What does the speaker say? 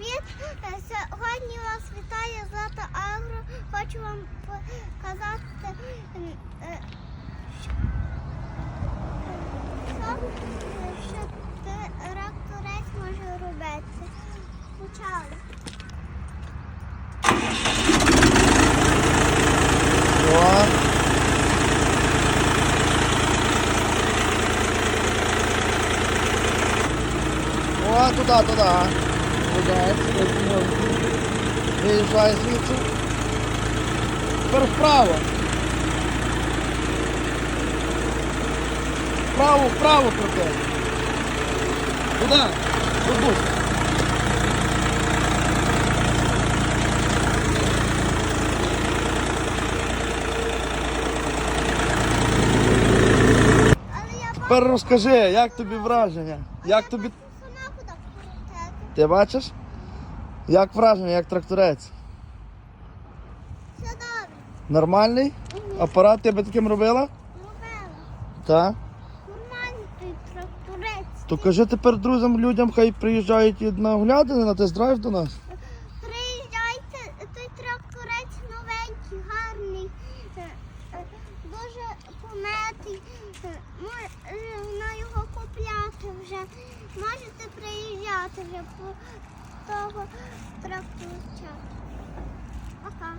привіт! Е, Сьогодні вас вітає Злата Агро. Хочу вам показати, е, що, тракторець може робити. Почали. О. О, туди, туди. Молодець. Виїжджай звідси. Тепер вправо. Вправо, вправо крути. Туди. Бабусь. Тепер розкажи, як тобі враження? Як тобі. Ти бачиш? Як враження, як тракторець? Все добре. Нормальний? Апарат ти би таким робила? Робила. Так. Нормальний той тракторець. То кажи тепер друзям, людям, хай приїжджають на оглядини, на тест-драйв до нас. Приїжджайте, той тракторець новенький, гарний, е, е, дуже пометий. Вже по того тракторця. Пока.